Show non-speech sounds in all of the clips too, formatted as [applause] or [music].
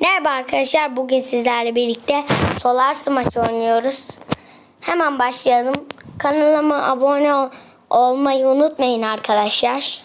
Merhaba arkadaşlar. Bugün sizlerle birlikte Solar Smash oynuyoruz. Hemen başlayalım. Kanalıma abone ol- olmayı unutmayın arkadaşlar.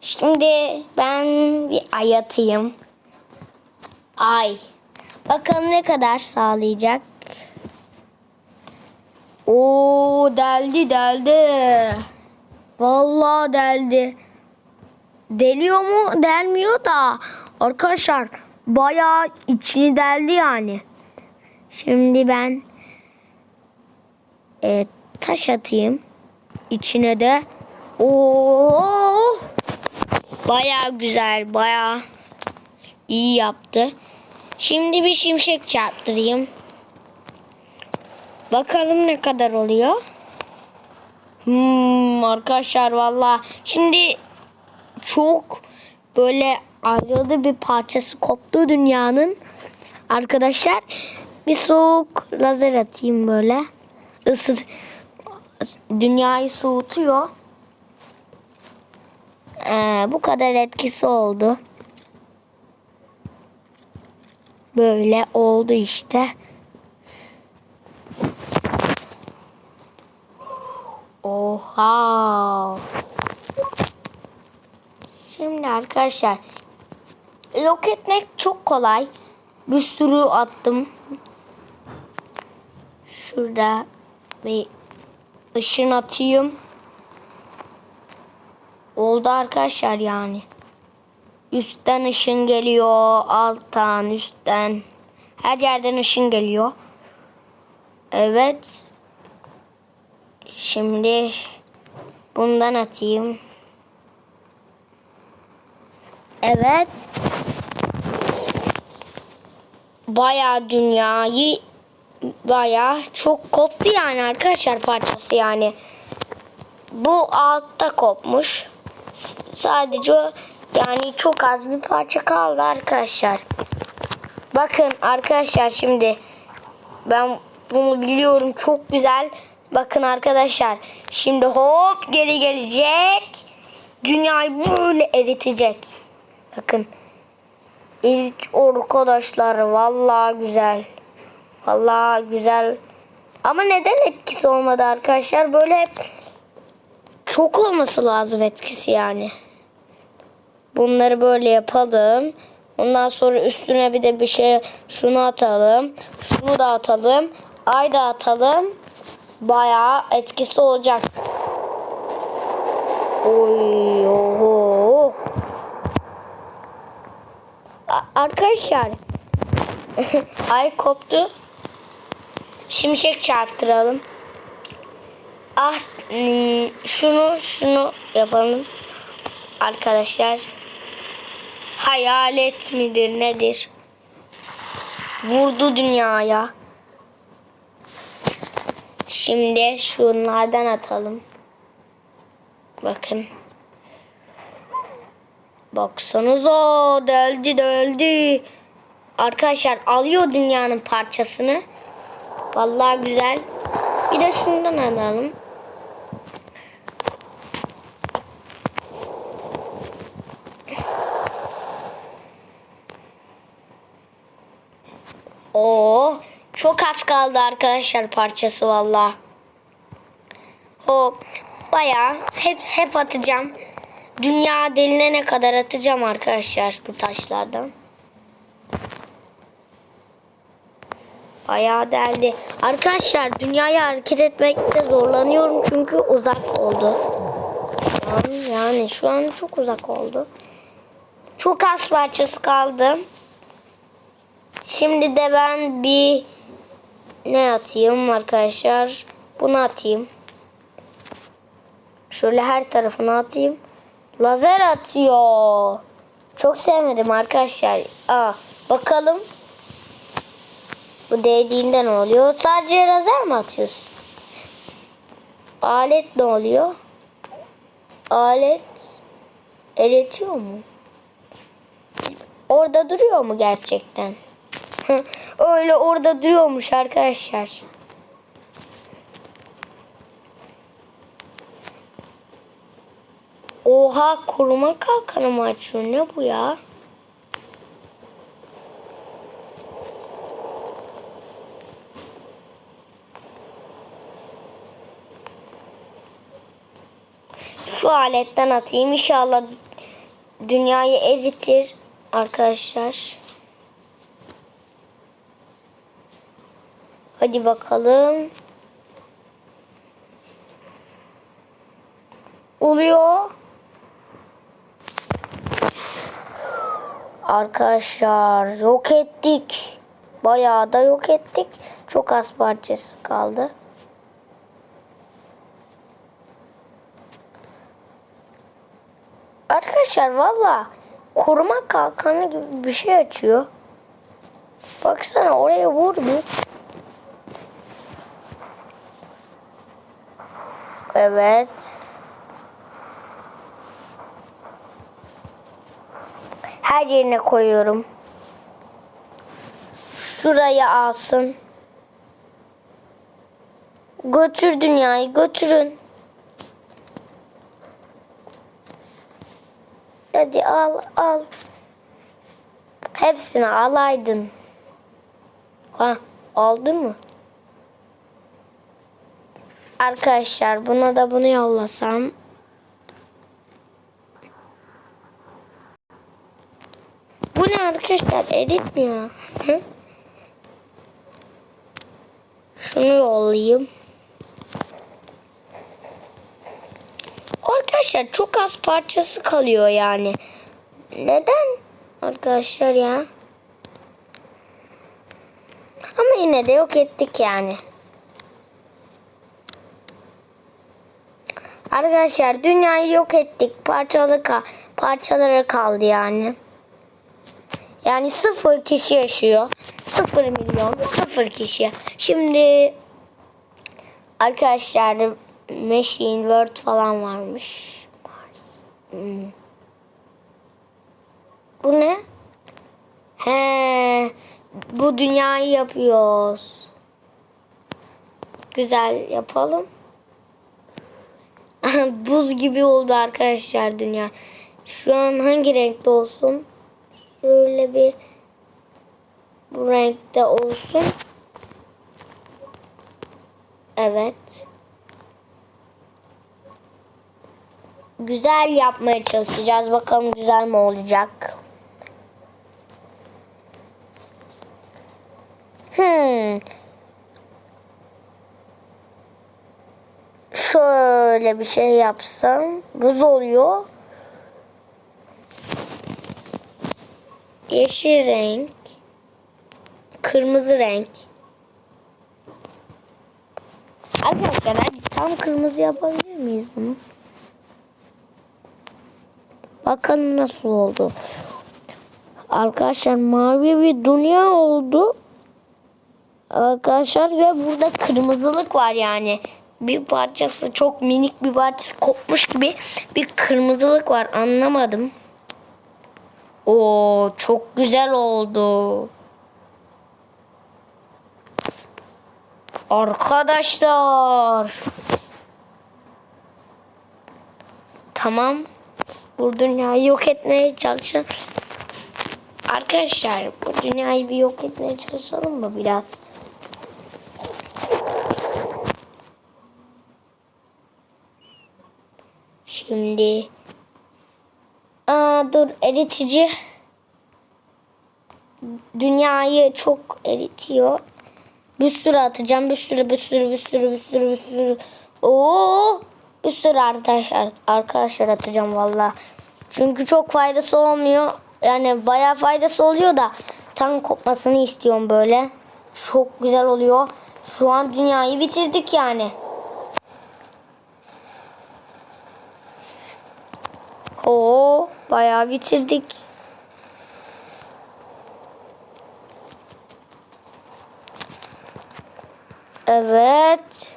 Şimdi ben bir ay atayım. Ay. Bakalım ne kadar sağlayacak. Oo deldi deldi. Vallahi deldi. Deliyor mu? Delmiyor da. Arkadaşlar bayağı içini deldi yani. Şimdi ben e, taş atayım. İçine de. Oo! Bayağı güzel, bayağı iyi yaptı. Şimdi bir şimşek çarptırayım. Bakalım ne kadar oluyor. Hmm, arkadaşlar valla şimdi çok böyle ayrıldı bir parçası koptu dünyanın. Arkadaşlar bir soğuk lazer atayım böyle. Isıt dünyayı soğutuyor. Ee, bu kadar etkisi oldu. Böyle oldu işte. Oha. Şimdi arkadaşlar yok etmek çok kolay. Bir sürü attım. Şurada bir ışın atayım. Oldu arkadaşlar yani. Üstten ışın geliyor. Alttan, üstten. Her yerden ışın geliyor. Evet. Şimdi bundan atayım. Evet. Bayağı dünyayı bayağı çok koptu yani arkadaşlar parçası yani. Bu altta kopmuş. Sadece yani çok az bir parça kaldı arkadaşlar. Bakın arkadaşlar şimdi ben bunu biliyorum çok güzel. Bakın arkadaşlar şimdi hop geri gelecek. Dünyayı böyle eritecek. Bakın. İlk arkadaşlar vallahi güzel. Vallahi güzel. Ama neden etkisi olmadı arkadaşlar? Böyle hep çok olması lazım etkisi yani. Bunları böyle yapalım. Ondan sonra üstüne bir de bir şey şunu atalım. Şunu da atalım. Ay da atalım. Bayağı etkisi olacak. Oy oho. Arkadaşlar [laughs] ay koptu. Şimşek çarptıralım. Ah hmm, şunu şunu yapalım. Arkadaşlar hayalet midir nedir? Vurdu dünyaya. Şimdi şunlardan atalım. Bakın. Baksanıza deldi deldi. Arkadaşlar alıyor dünyanın parçasını. Vallahi güzel. Bir de şundan alalım. Oo, çok az kaldı arkadaşlar parçası vallahi. O bayağı hep hep atacağım. Dünya delinene kadar atacağım arkadaşlar bu taşlardan. Bayağı deldi. Arkadaşlar dünyaya hareket etmekte zorlanıyorum çünkü uzak oldu. Şu an yani şu an çok uzak oldu. Çok az parçası kaldı. Şimdi de ben bir ne atayım arkadaşlar? Bunu atayım. Şöyle her tarafına atayım. Lazer atıyor. Çok sevmedim arkadaşlar. Aa, bakalım. Bu değdiğinde ne oluyor? Sadece lazer mi atıyorsun? Alet ne oluyor? Alet eritiyor mu? Orada duruyor mu gerçekten? [laughs] Öyle orada duruyormuş arkadaşlar. Oha koruma kalkanı mı açıyor? Ne bu ya? Şu aletten atayım. inşallah dünyayı eritir arkadaşlar. Hadi bakalım. Oluyor. Arkadaşlar yok ettik. Bayağı da yok ettik. Çok az parçası kaldı. Arkadaşlar valla koruma kalkanı gibi bir şey açıyor. Baksana oraya vur bir. Evet. Her yerine koyuyorum. Şuraya alsın. Götür dünyayı götürün. Hadi al al. Hepsini alaydın. Ha aldın mı? Arkadaşlar buna da bunu yollasam. Bu ne arkadaşlar? Edit mi ya? Hı? Şunu yollayayım. Arkadaşlar çok az parçası kalıyor yani. Neden arkadaşlar ya? Ama yine de yok ettik yani. Arkadaşlar dünyayı yok ettik. Parçalı ka parçaları kaldı yani. Yani sıfır kişi yaşıyor. Sıfır milyon, sıfır kişi. Şimdi arkadaşlar Machine World falan varmış. Hmm. Bu ne? He, bu dünyayı yapıyoruz. Güzel yapalım. [laughs] Buz gibi oldu arkadaşlar dünya. Şu an hangi renkte olsun? Şöyle bir bu renkte olsun. Evet. Güzel yapmaya çalışacağız. Bakalım güzel mi olacak. Hmm. Şöyle bir şey yapsam. Buz oluyor. Yeşil renk. Kırmızı renk. Arkadaşlar hadi tam kırmızı yapabilir miyiz bunu? Bakın nasıl oldu. Arkadaşlar mavi bir dünya oldu. Arkadaşlar ve burada kırmızılık var yani. Bir parçası çok minik bir parçası kopmuş gibi bir kırmızılık var anlamadım. Oo çok güzel oldu. Arkadaşlar. Tamam. Bu dünyayı yok etmeye çalışın. Arkadaşlar bu dünyayı bir yok etmeye çalışalım mı biraz? Şimdi Dur eritici dünyayı çok eritiyor. Bir sürü atacağım. Bir sürü bir sürü bir sürü bir sürü bir sürü. Oo! Bir sürü arkadaşlar arkadaşlar atacağım valla. Çünkü çok faydası olmuyor. Yani bayağı faydası oluyor da tam kopmasını istiyorum böyle. Çok güzel oluyor. Şu an dünyayı bitirdik yani. Oo, bayağı bitirdik. Evet.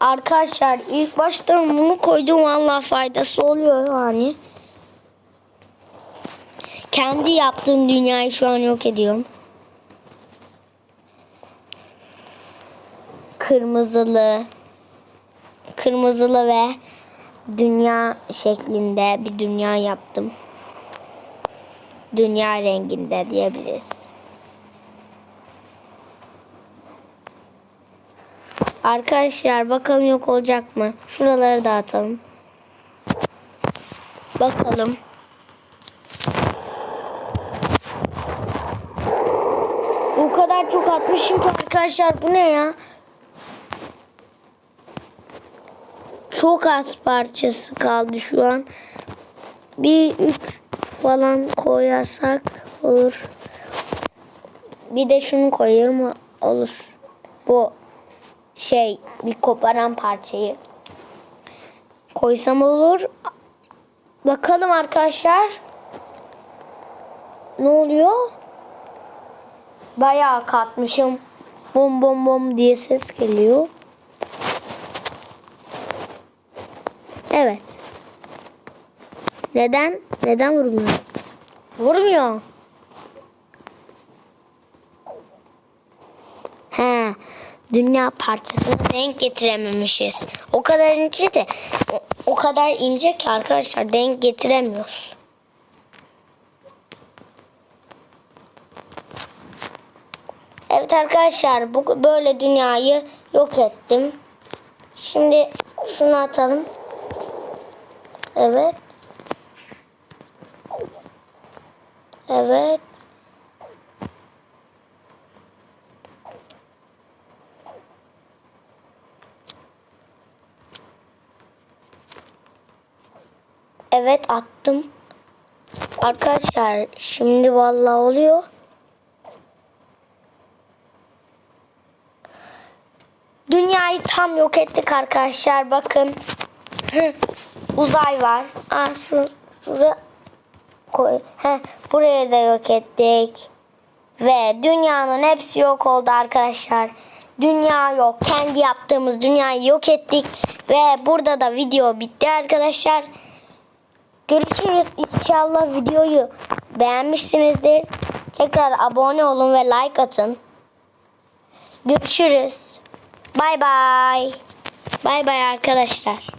Arkadaşlar ilk başta bunu koydum valla faydası oluyor yani. Kendi yaptığım dünyayı şu an yok ediyorum. Kırmızılı. Kırmızılı ve dünya şeklinde bir dünya yaptım. Dünya renginde diyebiliriz. Arkadaşlar bakalım yok olacak mı? Şuraları dağıtalım. Bakalım. O kadar çok atmışım ki arkadaşlar bu ne ya? Çok az parçası kaldı şu an. Bir üç falan koyarsak olur. Bir de şunu koyarım olur. Bu şey bir koparan parçayı koysam olur. Bakalım arkadaşlar. Ne oluyor? Bayağı katmışım. Bom bom bom diye ses geliyor. Evet. Neden? Neden vurmuyor? Vurmuyor. He. Dünya parçasını denk getirememişiz. O kadar ince de o, o kadar ince ki arkadaşlar denk getiremiyoruz. Evet arkadaşlar bu böyle dünyayı yok ettim. Şimdi şunu atalım. Evet. Evet. Evet attım. Arkadaşlar şimdi vallahi oluyor. Dünyayı tam yok ettik arkadaşlar. Bakın. Uzay var. Aa, şu, şura koy. Heh, buraya da yok ettik. Ve dünyanın hepsi yok oldu arkadaşlar. Dünya yok. Kendi yaptığımız dünyayı yok ettik. Ve burada da video bitti arkadaşlar. Görüşürüz. İnşallah videoyu beğenmişsinizdir. Tekrar abone olun ve like atın. Görüşürüz. Bay bay. Bay bay arkadaşlar.